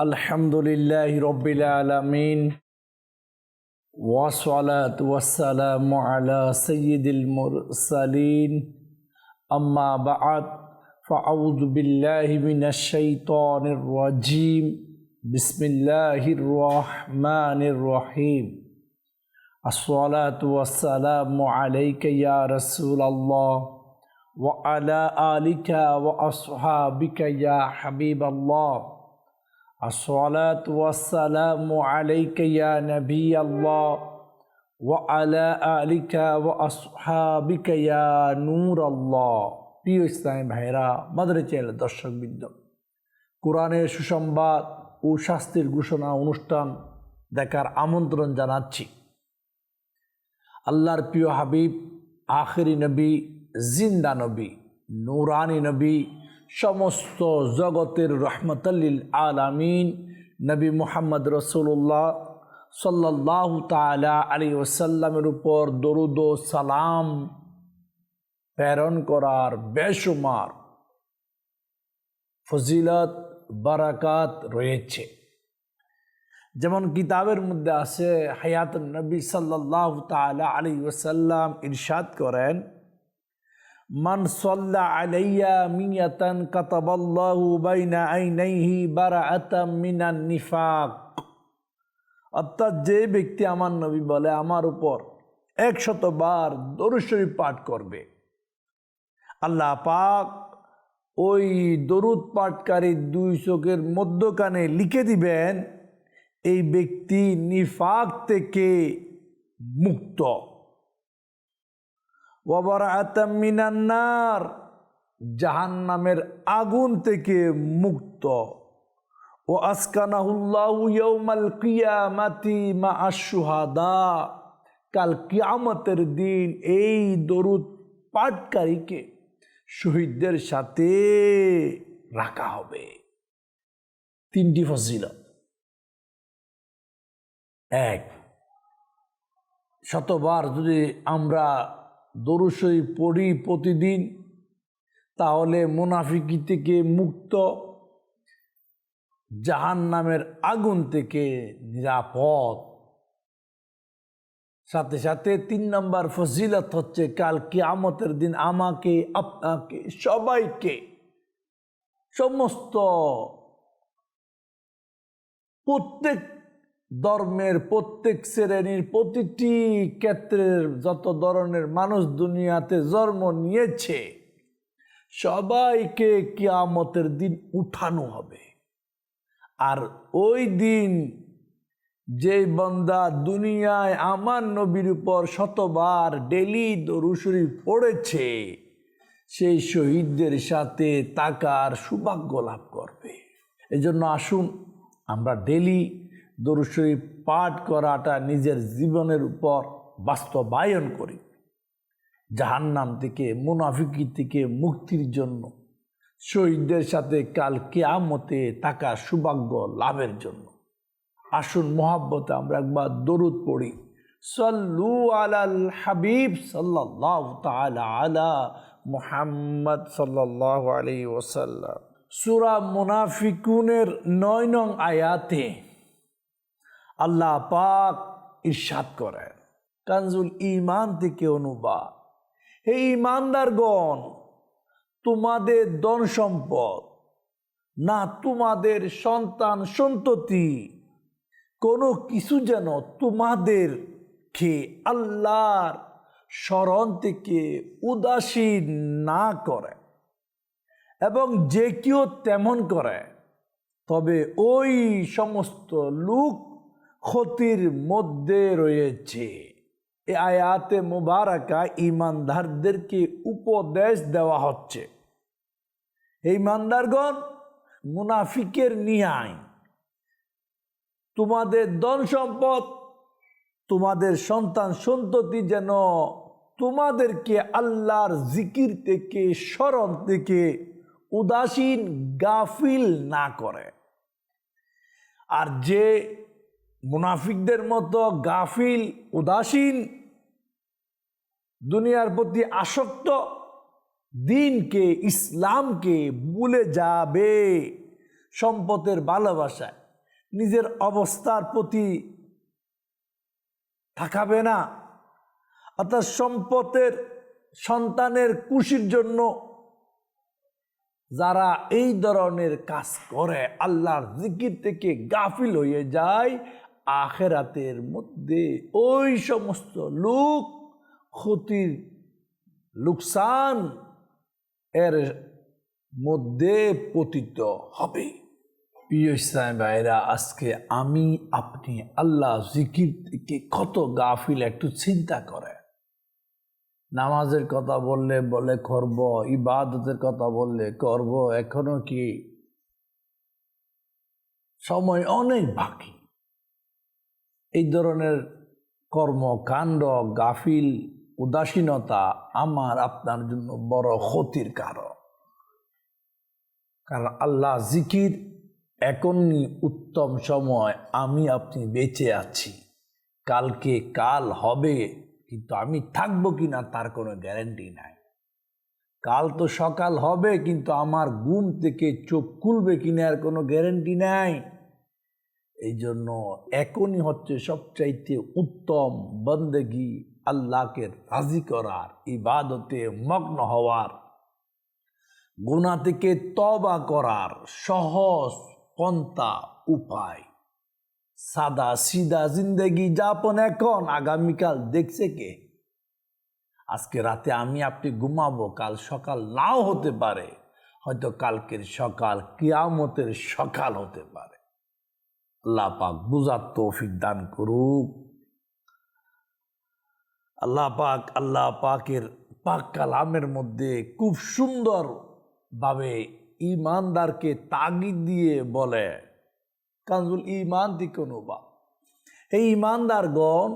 الحمد لله رب العالمين والصلاة والسلام على سيد المرسلين أما بعد فأعوذ بالله من الشيطان الرجيم بسم الله الرحمن الرحيم الصلاة والسلام عليك يا رسول الله وعلى آلك وأصحابك يا حبيب الله الصلاة والسلام عليك يا نبي الله وعلى آلك وأصحابك يا نور الله প্রিয় ইসলামী ভাইরা মাদারে চ্যানেল দর্শকবৃন্দ কোরআনের সুসংবাদ ও শাস্তির ঘোষণা অনুষ্ঠান দেখার আমন্ত্রণ জানাচ্ছি আল্লাহর প্রিয় হাবিব আখেরি নবী জিন্দা নবী নুরানি নবী সমস্ত জগতের রহমতাল্লিল আলামিন নবী মোহাম্মদ রসুল্লাহ সাল্লাহ তালা আলী ওসাল্লামের উপর দরুদ সালাম প্রেরণ করার বেসুমার ফজিলত, বারাকাত রয়েছে। যেমন কিতাবের মধ্যে আছে হায়াত নবী সাল্লাহ তালা আলী ওসাল্লাম ইরশাদ করেন মান আলাইয়া মিয়াতান কাতাবাল্লাহু বাইনা নিফাক। অর্থাৎ যে ব্যক্তি আমার নবী বলে, আমার উপর একশতবার দরুদ শরীফ পাঠ করবে। আল্লাহ পাক ওই দরুদ পাঠকারী দুই চোখের মধ্যখানে লিখে দিবেন, এই ব্যক্তি নিফাক থেকে মুক্ত। মিনান্নার জাহান নামের আগুন থেকে মুক্ত। ও মা আশুহাদা কাল কিয়ামতের দিন এই দরুদ পাঠকারীকে শহীদদের সাথে রাখা হবে। তিনটি ফজিলত। এক, শতবার যদি আমরা দরুসই পড়ি প্রতিদিন, তাহলে মুনাফিকি থেকে মুক্ত জাহান নামের আগুন থেকে নিরাপদ। সাথে সাথে তিন নম্বর ফজিলত হচ্ছে, কাল কিয়ামতের দিন আমাকে, আপনাকে, সবাইকে সমস্ত প্রত্যেক ধর্মের প্রত্যেক শ্রেণির প্রতিটি ক্ষেত্রের যত ধরনের মানুষ দুনিয়াতে জন্ম নিয়েছে, সবাইকে কিয়ামতের দিন উঠানো হবে। আর ওই দিন যে বন্দা দুনিয়ায় আমার নবীর উপর শতবার ডেলি দরুশরী পড়েছে, সেই শহীদদের সাথে তাকার সৌভাগ্য লাভ করবে। এজন্য আসুন, আমরা ডেলি দরুশরী পাঠ করাটা নিজের জীবনের উপর বাস্তবায়ন করি। জাহান্নাম থেকে, মুনাফিকি থেকে মুক্তির জন্য, শহীদদের সাথে কাল কেয়ামতে থাকা সৌভাগ্য লাভের জন্য। আসুন মোহাব্বতে আমরা একবার দরুদ পড়ি। সল্লু আলাল হাবিব সাল্লাহ তালা আলা মুহাম্মদ সাল্লাহ আলী ওসাল্লাম সুরা মুনাফিকুনের নয় নং আয়াতে আল্লাহ পাক ইরশাদ করেন। কানজুল ইমান থেকে অনুবাদ। হে ইমানদারগণ তোমাদের ধন সম্পদ, না তোমাদের সন্তান সন্ততি, কোনো কিছু যেন তোমাদেরকে আল্লাহর স্মরণ থেকে উদাসীন না করে, এবং যে কেউ তেমন করে, তবে ওই সমস্ত লোক ক্ষতির মধ্যে রয়েছে। এ আয়াতে মুবারাকা ইমানদারদেরকে উপদেশ দেওয়া হচ্ছে। এই ইমানদারগণ, মুনাফিকের নিয়ায়। তোমাদের ধন সম্পদ, তোমাদের সন্তান সন্ততি যেন তোমাদেরকে আল্লাহর জিকির থেকে, স্মরণ থেকে উদাসীন, গাফিল না করে। আর যে মুনাফিকদের মতো গাফিল, উদাসীন, দুনিয়ার প্রতি আসক্ত দিনকে, ইসলামকে ভুলে যাবে সম্পদের ভালোবাসায়। নিজের অবস্থার প্রতি থাকাবে না। অর্থাৎ সম্পদের সন্তানের খুশির জন্য যারা এই ধরনের কাজ করে, আল্লাহর জিকির থেকে গাফিল হয়ে যায় আখেরাতের মধ্যে ওই সমস্ত লোক ক্ষতির লোকসান এর মধ্যে পতিত হবে। প্রিয় ইসলাম ভাইরা আজকে আমি আপনি আল্লাহ জিকির থেকে কত গাফিল একটু চিন্তা করে নামাজের কথা বললে বলে করব, ইবাদতের কথা বললে করব, এখনও কি সময় অনেক বাকি? এই ধরনের কর্মকাণ্ড গাফিল, উদাসীনতা আমার আপনার জন্য বড় ক্ষতির কারণ। কারণ আল্লাহ জিকির এখনই উত্তম সময়, আমি আপনি বেঁচে আছি। কালকে কাল হবে, কিন্তু আমি থাকব কি না তার কোনো গ্যারেন্টি নাই। কাল তো সকাল হবে, কিন্তু আমার ঘুম থেকে চোখ খুলবে কিনা আর কোনো গ্যারেন্টি নাই। এই জন্য এখনই হচ্ছে সবচাইতে উত্তম বন্দেগি আল্লাহকে রাজি করার, ইবাদতে মগ্ন হওয়ার গুণা থেকে তবা করার সহজ, পন্থা উপায়। সাদা সিদা জিন্দেগি যাপন এখন, আগামীকাল দেখছে কে? আজকে রাতে আমি আপনি ঘুমাবো, কাল সকাল নাও হতে পারে, হয়তো কালকের সকাল, কিয়ামতের সকাল হতে পারে। আল্লাহ পাক বুঝার তৌফিক দান করুক। আল্লাহ পাক, আল্লাহ পাকের পাক কালামের মধ্যে খুব সুন্দর ভাবে ইমানদারকে তাগিদ দিয়ে বলে, কাজুল ইমান দিকনুবা এই ইমানদারগণ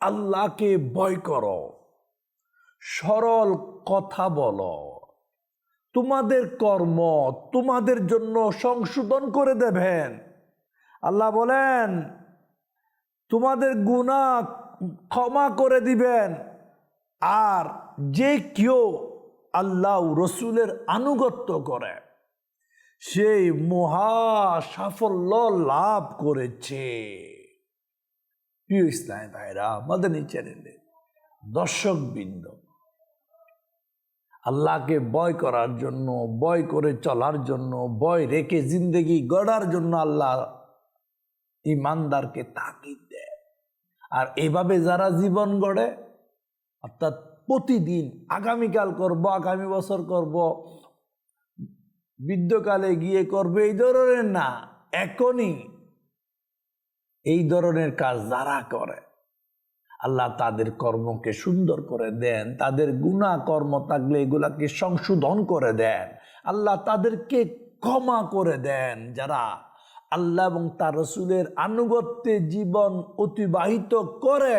আল্লাহকে ভয় করো, সরল কথা বলো, তোমাদের কর্ম তোমাদের জন্য সংশোধন করে দেবেন। আল্লাহ বলেন, তোমাদের গুণা ক্ষমা করে দিবেন। আর যে কেউ আল্লাহ রসুলের আনুগত্য করে, সেই মহা সাফল্য লাভ করেছে। প্রিয় ইসলাম ভাইরা মাদানী চ্যানেলে দর্শক বৃন্দ আল্লাহকে বয় করার জন্য বয় করে চলার জন্য বয় রেখে জিন্দগি গড়ার জন্য আল্লাহ ইমানদারকে তাকিদ দেয়। আর এভাবে যারা জীবন গড়ে, অর্থাৎ প্রতিদিন আগামীকাল করব, আগামী বছর করব, বৃদ্ধকালে গিয়ে করবে, এই ধরনের না, এখনই এই ধরনের কাজ যারা করে, আল্লাহ তাদের কর্মকে সুন্দর করে দেন, তাদের গুণা কর্ম থাকলে এগুলাকে সংশোধন করে দেন, আল্লাহ তাদেরকে ক্ষমা করে দেন, যারা আল্লাহ এবং তার রসুলের আনুগত্যে জীবন অতিবাহিত করে,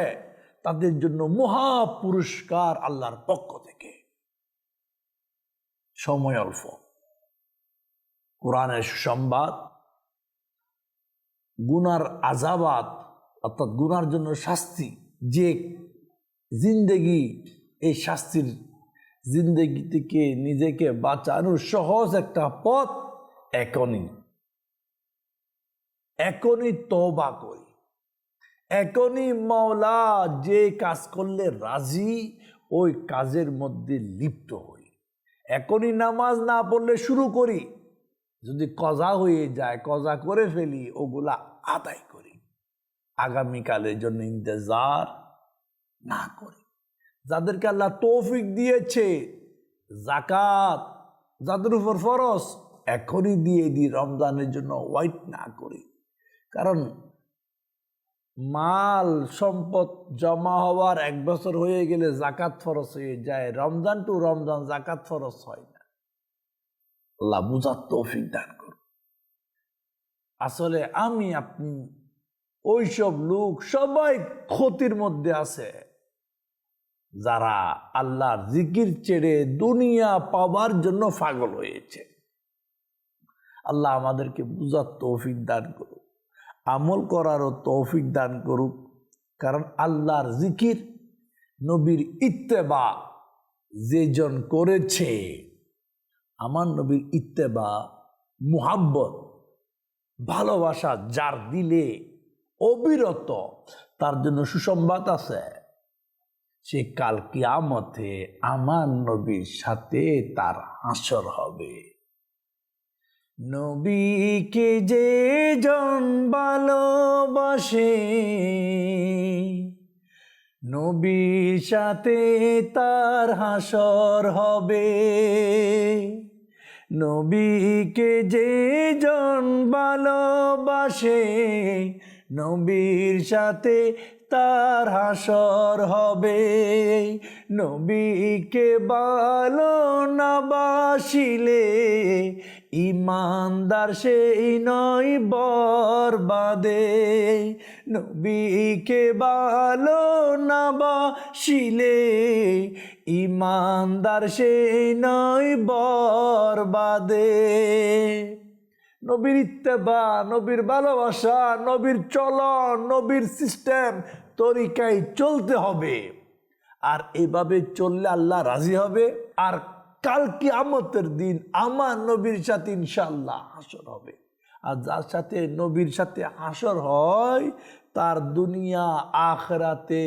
তাদের জন্য মহা পুরস্কার আল্লাহর পক্ষ থেকে। সময় অল্প। কোরআনের সুসংবাদ, গুনার আজাবাদ অর্থাৎ গুনার জন্য শাস্তি, যে জিন্দেগি, এই শাস্তির জিন্দেগি থেকে নিজেকে বাঁচানোর সহজ একটা পথ এখনই। এখনই তবা করি। এখনই মাওলা যে কাজ করলে রাজি, ওই কাজের মধ্যে লিপ্ত হই। এখনই নামাজ না পড়লে শুরু করি। যদি কজা হয়ে যায়, কজা করে ফেলি, ওগুলা আদায় করি। আগামীকালের জন্য ইন্তজার না করি। যাদেরকে আল্লাহ তৌফিক দিয়েছে জাকাত যাদের উপর ফরস এখনই দিয়ে দিই। রমজানের জন্য ওয়াইট না করি। কারণ মাল সম্পদ জমা হওয়ার এক বছর হয়ে গেলে জাকাত ফরস হয়ে যায়। রমজান টু রমজান জাকাত ফরস হয় না। আল্লাহ বুঝার তৌফিক দান করুন। আসলে আমি, আপনি, ওইসব লোক সবাই ক্ষতির মধ্যে আছে। যারা আল্লাহর জিকির ছেড়ে দুনিয়া পাবার জন্য পাগল হয়েছে। আল্লাহ আমাদেরকে বুঝার তৌফিক দান করুক আমল করারও তৌফিক দান করুক। কারণ আল্লাহর জিকির নবীর ইত্তেবা যেজন করেছে, আমার নবীর ইত্তেবা, মুহাব্বত, ভালোবাসা যার দিলে অবিরত তার জন্য সুসংবাদ আছে। সে কাল কিয়ামতে আমার নবীর সাথে তার হাসর হবে। নবীকে যে জন ভালোবাসে, নবীর সাথে তার হাসর হবে। নবীকে যে জন ভালোবাসে, নবীর সাথে তার হাসর হবে। নবীকে ভালো না বাসিলে, ইমানদার সেই নয় বরবাদে। নবীকে ভালো না বাসিলে, ইমানদার সেই নয় বরবাদে। নবীর ইত্তেবা, নবীর ভালোবাসা, নবীর চলন, নবীর সিস্টেম তরিকায় চলতে হবে। আর এভাবে চললে আল্লাহ রাজি হবে। আর কাল কিয়ামতের দিন আমার নবীর সাথে ইনশাল্লাহ হাসর হবে। আর যার সাথে নবীর সাথে হাসর হয়, তার দুনিয়া আখরাতে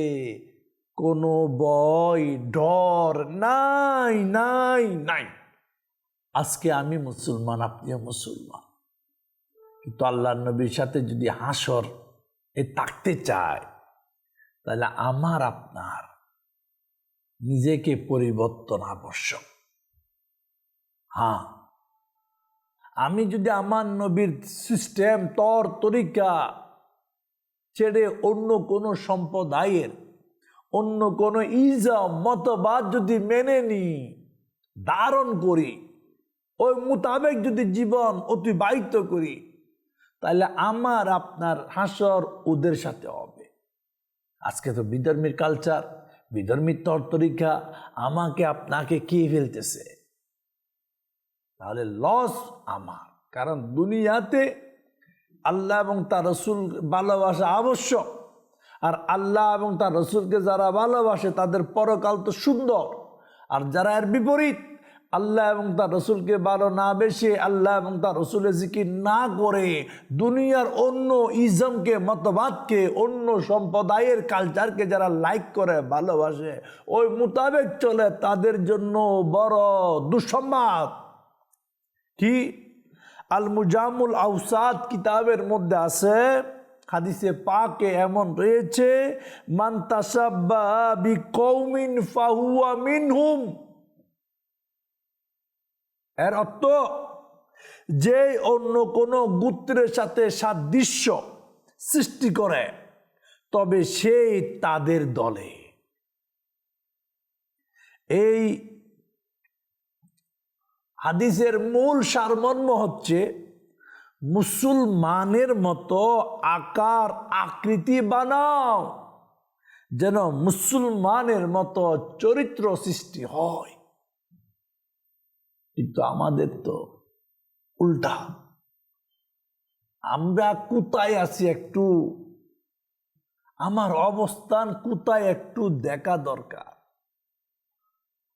কোনো বয় ডর নাই নাই নাই। আজকে আমি মুসলমান, আপনিও মুসলমান। কিন্তু আল্লাহ নবীর সাথে যদি হাসর, এ থাকতে চায়, তাহলে আমার আপনার নিজেকে পরিবর্তন আবশ্যক। হ্যাঁ। আমি যদি আমার নবীর সিস্টেম, তর, তরিকা ছেড়ে অন্য কোনো সম্প্রদায়ের, অন্য কোনো ইজম মতবাদ যদি মেনে নিই ধারণ করি, ওই মোতাবেক যদি জীবন অতিবাহিত করি তাহলে আমার, আপনার হাসর ওদের সাথে হবে। আজকে তো বিধর্মীর কালচার বিধর্মীর তর তরিকা আমাকে, আপনাকে কে ফেলতেছে? তাহলে লস আমার। কারণ দুনিয়াতে আল্লাহ এবং তার রসুল ভালোবাসা আবশ্যক। আর আল্লাহ এবং তার রসুলকে যারা ভালোবাসে, তাদের পরকাল তো সুন্দর। আর যারা এর বিপরীত আল্লাহ এবং তার রসুলকে ভালো না বেশি আল্লাহ এবং তার রসুলের জিকির না করে দুনিয়ার অন্য ইজমকে, মতবাদকে, অন্য সম্প্রদায়ের কালচারকে যারা লাইক করে, ভালোবাসে, ওই মোতাবেক চলে তাদের জন্য বড় দুঃসংবাদ কি? আল মুজামুল আউসাদ কিতাবের মধ্যে আছে, হাদিসে পাকে এমন রয়েছে, মান তাসাব্বা বি কৌমিন ফাহুয়া মিনহুম। এর অর্থ যে অন্য কোনো গোত্রের সাথে সাদৃশ্য সৃষ্টি করে, তবে সেই তাদের দলে। এই হাদিসের মূল সারমর্ম হচ্ছে, মুসলমানের মতো আকার, আকৃতি বানাও, যেন মুসলমানের মতো চরিত্র সৃষ্টি হয়। কিন্তু আমাদের তো উল্টা। আমরা কোথায় আছি একটু? আমার অবস্থান কোথায় একটু দেখা দরকার?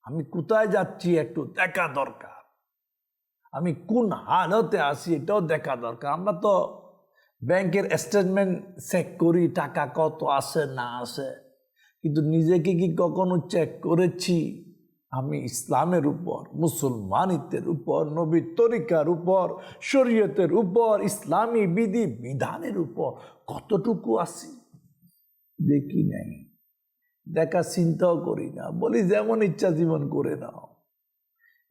আমি কোথায় যাচ্ছি একটু দেখা দরকার? আমি কোন হালতে আছি এটাও দেখা দরকার। আমরা তো ব্যাংকের স্টেটমেন্ট চেক করি, টাকা কত আছে, না আছে। কিন্তু নিজেকে কি কখনো চেক করেছি? আমি ইসলামের উপর, মুসলমানিত্বের উপর, নবীর তরিকার উপর, শরীয়তের উপর, ইসলামী বিধি বিধানের উপর কতটুকু আছি? দেখি নাই। দেখা চিন্তাও করি না। বলি যেমন ইচ্ছা জীবন করে নাও।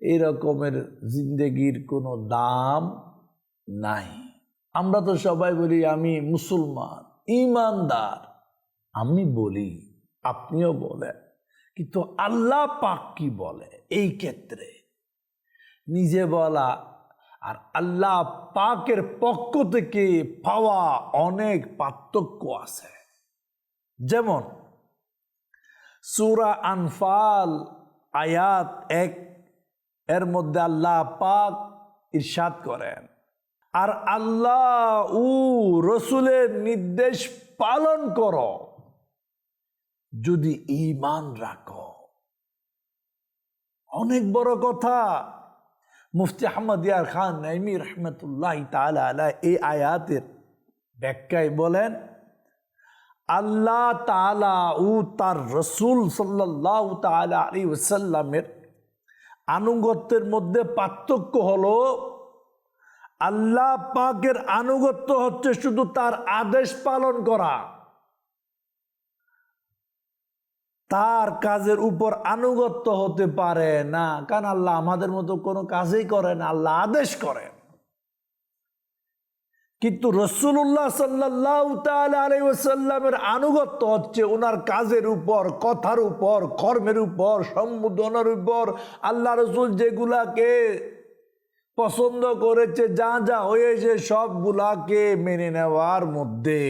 এই রকমের জিন্দগির কোনো দাম নাই। আমরা তো সবাই বলি, আমি মুসলমান, ইমানদার। আমি বলি, আপনিও বলেন। কিন্তু আল্লাহ পাক কি বলে? এই ক্ষেত্রে নিজে বলা আর আল্লাহ পাকের পক্ষ থেকে পাওয়া অনেক পার্থক্য আছে। যেমন সুরা আনফাল আয়াত এক, এর মধ্যে আল্লাহ পাক ইরশাদ করেন, আর আল্লাহ উ রসুলের নির্দেশ পালন করো। যদি ইমান রাখো। অনেক বড় কথা। মুফতি আহমদ ইয়ার খান নাইমি রহমতুল্লাহ তালা এই আয়াতের ব্যাখ্যায় বলেন, আল্লাহ তালা ও তার রসুল সাল্লাহ তালা আলী ওসাল্লামের আনুগত্যের মধ্যে পার্থক্য হলো, আল্লাহ পাকের আনুগত্য হচ্ছে শুধু তার আদেশ পালন করা। তার কাজের উপর আনুগত্য হতে পারে না। কারণ আল্লাহ আমাদের মতো কোনো কাজই করেন আল্লাহ আদেশ করেন কিন্তু রসুল্লাহ সাল্লাহ আলাইসাল্লামের আনুগত্য হচ্ছে ওনার কাজের উপর, কথার উপর, কর্মের উপর, সম্বোধনের উপর। আল্লাহ রসুল যেগুলাকে পছন্দ করেছে, যা যা হয়েছে সবগুলাকে মেনে নেওয়ার মধ্যে।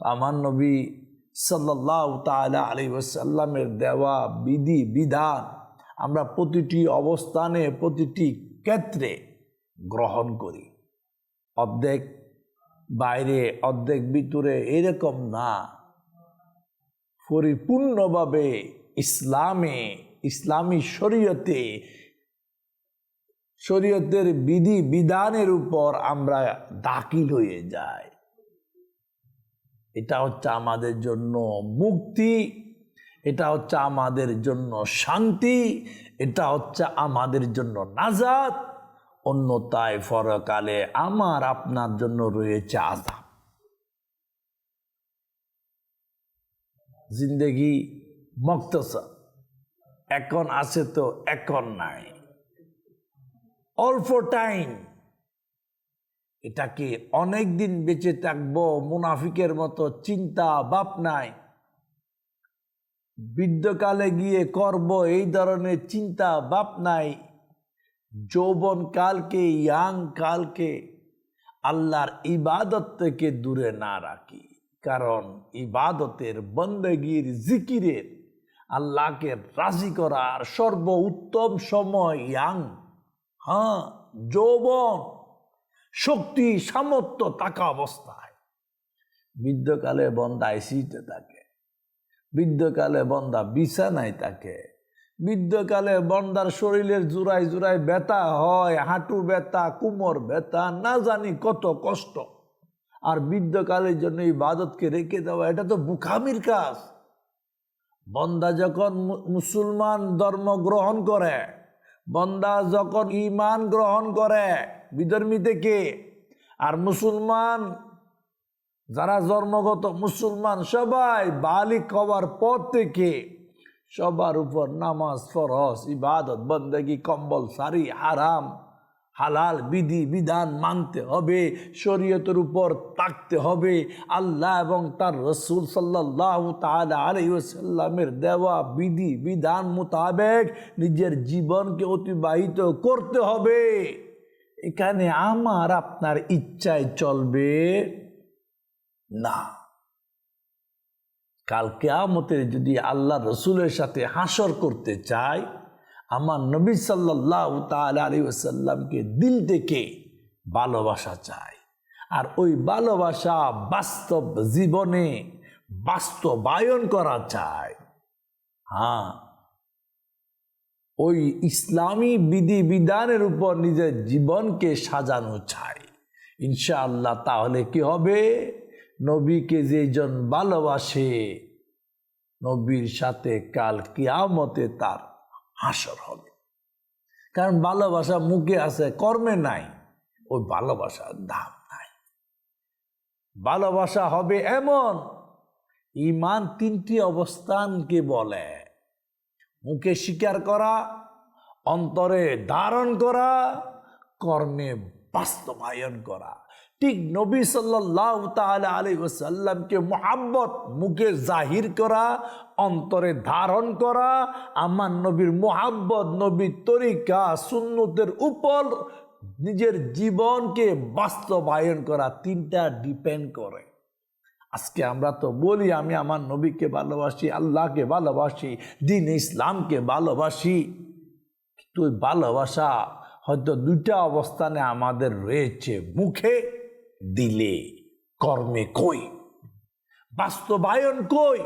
আমার নবী সাল্লাহ তালা আলী ওসাল্লামের দেওয়া বিধি, বিধান আমরা প্রতিটি অবস্থানে, প্রতিটি ক্ষেত্রে গ্রহণ করি। অর্ধেক বাইরে, অর্ধেক ভিতরে এরকম না। পরিপূর্ণভাবে ইসলামে, ইসলামী শরীয়তে, শরীয়তের বিধি, বিধানের উপর আমরা দাখিল হয়ে যাই। এটা হচ্ছে আমাদের জন্য মুক্তি, এটা হচ্ছে আমাদের জন্য শান্তি, এটা হচ্ছে আমাদের জন্য নাজাদ অন্যতায় ফরকালে আমার আপনার জন্য রয়েছে আজাব জিন্দগি মক্তসর এখন আছে তো এখন নাই। অল্প টাইম এটাকে অনেক দিন বেঁচে থাকব, মুনাফিকের মতো চিন্তা বাপ নাই বৃদ্ধকালে গিয়ে করব এই ধরনের চিন্তা বাপ নাই যৌবন কালকে ইয়াং কালকে আল্লাহর ইবাদত থেকে দূরে না রাখি। কারণ ইবাদতের বন্দগির জিকিরের আল্লাহকে রাজি করার সর্ব উত্তম সময় ইয়াং। হ্যাঁ যৌবন। শক্তি, সামর্থ্য থাকা অবস্থায়। বৃদ্ধকালে বন্দা আইসিতে থাকে, বৃদ্ধকালে বন্দা বিছানায় থাকে, বৃদ্ধকালে বন্দার শরীরের জোড়ায় জোড়ায় ব্যথা হয় হাঁটু ব্যথা, কুমোর ব্যথা, না জানি কত কষ্ট। আর বৃদ্ধকালের জন্য এই বাদতকে রেখে দেওয়া, এটা তো বুখামির কাজ। বন্দা যখন মুসলমান ধর্ম গ্রহণ করে, বন্দা যখন ইমান গ্রহণ করে বিধর্মী থেকে আর মুসলমান, যারা জন্মগত মুসলমান, সবাই বালিক হওয়ার পর থেকে সবার উপর নামাজ ফরস ইবাদত, বন্দেগি, কম্বল সারি হারাম, হালাল বিধি, বিধান মানতে হবে, শরীয়তের উপর তাকতে হবে। আল্লাহ এবং তার রসুল সাল্লাহ তালা আলাইসাল্লামের দেওয়া বিধি, বিধান মোতাবেক নিজের জীবনকে অতিবাহিত করতে হবে। এখানে আমার আপনার ইচ্ছায় চলবে না। কাল কেয়ামতের যদি আল্লাহ রসুলের সাথে হাসর করতে চায়, আমার নবী সাল্লাহ তাল আলী ওসাল্লামকে দিল থেকে ভালোবাসা চাই আর ওই ভালোবাসা বাস্তব জীবনে বাস্তবায়ন করা চায়। হ্যাঁ ওই ইসলামী বিধি বিধানের উপর নিজের জীবনকে সাজানো চাই। ইনশাআল্লাহ তাহলে কি হবে? নবীকে যেজন ভালোবাসে, নবীর সাথে কাল কিয়ামতে তার হাসর হবে। কারণ ভালোবাসা মুখে আছে, কর্মে নাই, ওই ভালোবাসার দাম নাই। ভালোবাসা হবে এমন ইমান তিনটি অবস্থানকে বলে। মুখে স্বীকার করা, অন্তরে ধারণ করা, কর্মে বাস্তবায়ন করা। ঠিক নবী সাল্লাহ তাহলে আলী ওসাল্লামকে মুখে জাহির করা, অন্তরে ধারণ করা, আমার নবীর মোহাব্বত, নবীর তরিকা, সুন্নতের উপর নিজের জীবনকে বাস্তবায়ন করা তিনটা ডিপেন্ড করে। আজকে আমরা তো বলি, আমি আমার নবীকে ভালোবাসি, আল্লাহকে ভালোবাসি, দিন ইসলামকে ভালোবাসি। কিন্তু ওই ভালোবাসা হয়তো দুইটা অবস্থানে আমাদের রয়েছে, মুখে দিলে কর্মে কই? বাস্তবায়ন কই?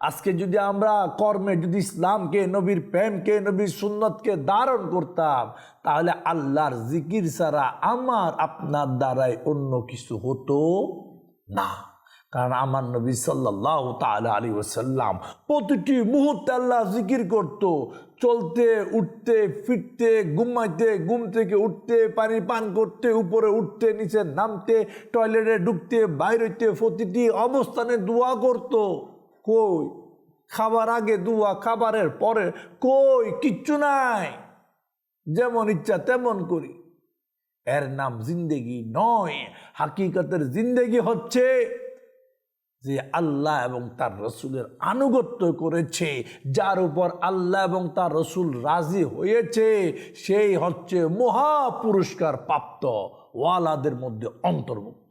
আজকে যদি আমরা কর্মে যদি ইসলামকে, নবীর প্রেমকে, নবীর সুন্নতকে ধারণ করতাম, তাহলে আল্লাহর জিকির ছাড়া আমার আপনার দ্বারাই অন্য কিছু হতো না। কারণ আমার নবী সাল্লাহ তালা আলী ওসাল্লাম প্রতিটি মুহূর্তে আল্লাহ জিকির করত। চলতে, উঠতে, ফিরতে, ঘুমাইতে, ঘুম থেকে উঠতে, পানি পান করতে, উপরে উঠতে, নিচে নামতে, টয়লেটে ঢুকতে বাইরেতে প্রতিটি অবস্থানে দোয়া করত। কই? খাবার আগে দোয়া, খাবারের পরে কই? কিচ্ছু নাই। যেমন ইচ্ছা তেমন করি। এর নাম জিন্দেগি নয়, হাকিকতের জিন্দেগি হচ্ছে যে আল্লাহ এবং তার রসুলের আনুগত্য করেছে, যার উপর আল্লাহ এবং তার রসুল রাজি হয়েছে, সেই হচ্ছে মহা পুরস্কার প্রাপ্ত ওয়ালাদের মধ্যে অন্তর্ভুক্ত।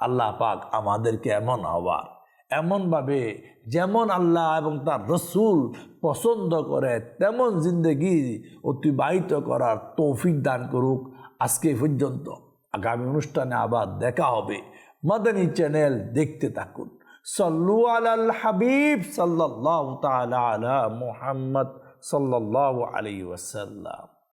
আল্লাহ পাক আমাদেরকে এমন হওয়ার, এমনভাবে যেমন আল্লাহ এবং তার রসুল পছন্দ করে, তেমন জিন্দগি অতিবাহিত করার তৌফিক দান করুক। আজকে পর্যন্ত। আগামী অনুষ্ঠানে আবার দেখা হবে। মাদানী চ্যানেল দেখতে থাকুন। সল্লু আলাল হাবিব সাল্লাহ তালা আলা মুহাম্মদ সাল্লাহ আলী ওয়াসাল্লাম।